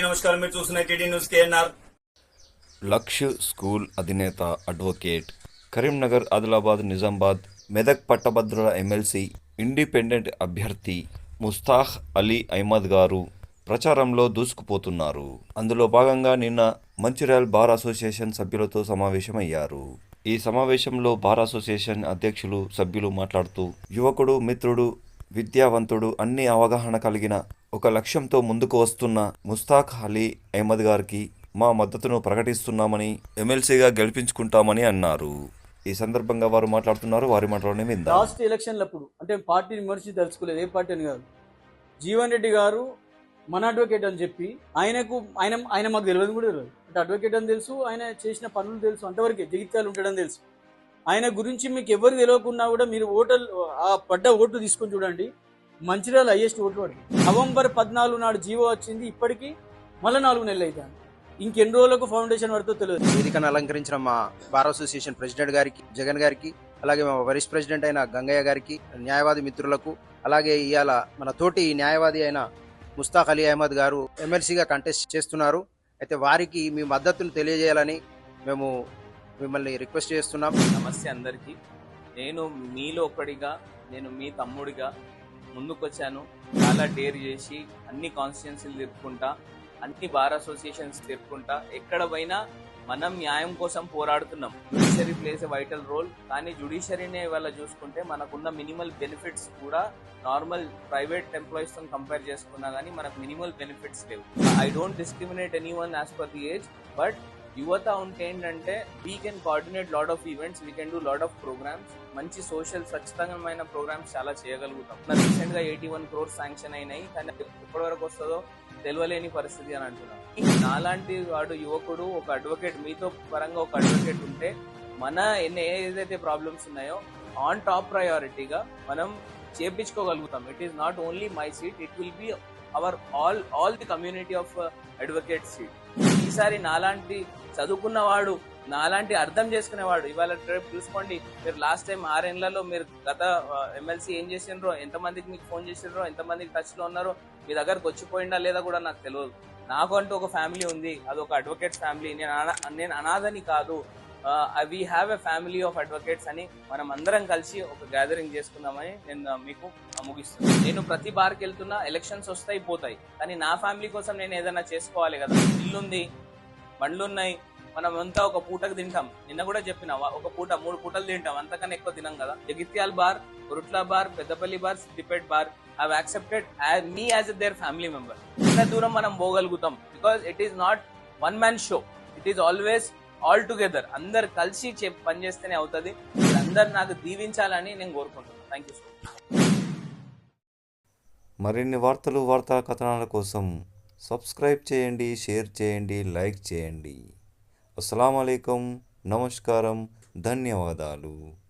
నమస్కారం. మీరు చూస్తున్న TD news KNR. Laksh school అధినేత అడ్వకేట్. కరీంనగర్ ఆదిలాబాద్ నిజామాబాద్ మెదక్ పట్టభద్రుల ఎమ్మెల్సీ ఇండిపెండెంట్ అభ్యర్థి ముస్తాహ్ అలీ అహ్మద్ గారు ప్రచారంలో దూసుకుపోతున్నారు. అందులో భాగంగా నిన్న మంచిర్యాల్ బార్ అసోసియేషన్ సభ్యులతో సమావేశమయ్యారు. ఈ సమావేశంలో బార్ అసోసియేషన్ అధ్యక్షులు సభ్యులు మాట్లాడుతూ యువకుడు మిత్రుడు విద్యావంతుడు అన్ని అవగాహన కలిగిన ఒక లక్ష్యంతో ముందుకు వస్తున్న ముస్తాక్ అలీ అహ్మద్ గారికి మా మద్దతును ప్రకటిస్తున్నామని ఎమ్మెల్సీగా గెలిపించుకుంటామని అన్నారు. ఈ సందర్భంగా వారు మాట్లాడుతున్నారు. వారి మాటలోనే విందాం. లాస్ట్ ఎలక్షన్లప్పుడు అంటే పార్టీని విమర్శించి తెలుసుకోలేదు ఏ పార్టీ అని కాదు. జీవన్ రెడ్డి గారు మన అడ్వకేట్ అని చెప్పి ఆయనకు ఆయన ఆయన మాకు తెలియదు కూడా తెలియదు. అంటే అడ్వకేట్ అని తెలుసు ఆయన చేసిన పనులు తెలుసు అంతవరకే జగిత్యాలు ఉంటాడని తెలుసు. ఆయన గురించి మీకు ఎవరు తెలియకున్నా కూడా మీరు ఓటర్ ఆ పడ్డ ఓటు తీసుకొని చూడండి. మంచిర్యాల హైయెస్ట్ ఓటు పడింది నవంబర్ పద్నాలుగు నాడు జీవో వచ్చింది ఇప్పటికీ మళ్ళీ నాలుగు నెలలు అవుతాను ఇంకెన్ని రోజులకు ఫౌండేషన్ పడుతుందో తెలియదు. వేదికను అలంకరించిన మా బార్ అసోసియేషన్ ప్రెసిడెంట్ గారికి జగన్ గారికి అలాగే మా వైస్ ప్రెసిడెంట్ అయిన గంగయ్య గారికి న్యాయవాది మిత్రులకు అలాగే ఇవాళ మన తోటి న్యాయవాది అయిన ముస్తాక్ అలీ అహ్మద్ గారు ఎమ్మెల్సీగా కంటెస్ట్ చేస్తున్నారు. అయితే వారికి మీ మద్దతును తెలియజేయాలని మేము మిమ్మల్ని రిక్వెస్ట్ చేస్తున్నాం. నమస్తే అందరికీ. నేను మీలో ఒకడిగా నేను మీ తమ్ముడిగా ముందుకొచ్చాను. చాలా డేర్ చేసి అన్ని కాన్స్టిట్యున్సీలు తిప్పుకుంటా అన్ని బార్ అసోసియేషన్స్ తిప్పుకుంటా ఎక్కడ పోయినా మనం న్యాయం కోసం పోరాడుతున్నాం. Judiciary plays a vital role కానీ జుడిషియరీనే ఇవాళ చూసుకుంటే మనకున్న మినిమల్ బెనిఫిట్స్ కూడా నార్మల్ ప్రైవేట్ ఎంప్లాయీస్తో కంపేర్ చేసుకున్నా కానీ మనకు మినిమల్ బెనిఫిట్స్ లేవు. I don't discriminate any one as per the age but యువత ఉంటే ఏంటంటే we can coordinate lot of events we can do lot of programs మంచి సోషల్ ఖచ్చితమైన ప్రోగ్రామ్స్ చాలా చేయగలుగుతాం. రీసెంట్గా ఎయిటీ వన్ క్రోర్స్ శాంక్షన్ అయినాయి కానీ ఎప్పటి వరకు వస్తుందో తెలియలేని పరిస్థితి అని అంటున్నాను నాలాంటి వాడు యువకుడు ఒక అడ్వకేట్ మీతో పరంగా ఒక అడ్వకేట్ ఉంటే మన ఎన్ని ఏదైతే ప్రాబ్లమ్స్ ఉన్నాయో ఆన్ టాప్ ప్రయారిటీగా మనం చేపించుకోగలుగుతాం. It is not only my seat it will be our all all the community of advocate seat ఈసారి నాలాంటి చదువుకున్నవాడు నాలాంటి అర్థం చేసుకునేవాడు ఇవాళ రేపు చూసుకోండి మీరు లాస్ట్ టైం ఆరేళ్ళలో మీరు గత ఎమ్మెల్సీ ఏం చేసిండ్రో ఎంతమందికి మీకు ఫోన్ చేసిండ్రో ఎంతమందికి టచ్లో ఉన్నారో మీ దగ్గరకు వచ్చిపోయిందా లేదా కూడా నాకు తెలియదు. నాకు అంటూ ఒక ఫ్యామిలీ ఉంది అది ఒక అడ్వకేట్ ఫ్యామిలీ నేను అనా- నేను అనాథని కాదు we have a family of advocates అని మనం అందరం కలిసి ఒక గ్యాదరింగ్ చేసుకుందామని నేను మీకు ముగిస్తున్నాను. నేను ప్రతి బార్కి వెళ్తున్నా ఎలక్షన్స్ వస్తాయి పోతాయి. కానీ నా ఫ్యామిలీ కోసం నేను ఏదైనా చేసుకోవాలి కదా. ఇల్లుంది బండ్లు ఉన్నాయి మనం అంతా ఒక పూటకు తింటాం. నిన్న కూడా చెప్పిన ఒక పూట మూడు పూటలు తింటాం. అంతకన్నా ఎక్కువ తినం కదా. Jagtial bar Korutla bar Peddapalli bar Siddipet bar have accepted me as their family member ఇంత దూరం మనం పోగలుగుతాం. Because it is not one man show it is always all together. అందరు కలిసి పనిచేస్తేనే అవుతుంది. అందరు నాకు దీవించాలని నేను కోరుకుంటున్నాను. థ్యాంక్ యూ సో మచ్ మరిన్ని వార్తలు వార్తా కథనాల కోసం సబ్స్క్రైబ్ చేయండి షేర్ చేయండి లైక్ చేయండి. అస్సలం నమస్కారం. ధన్యవాదాలు.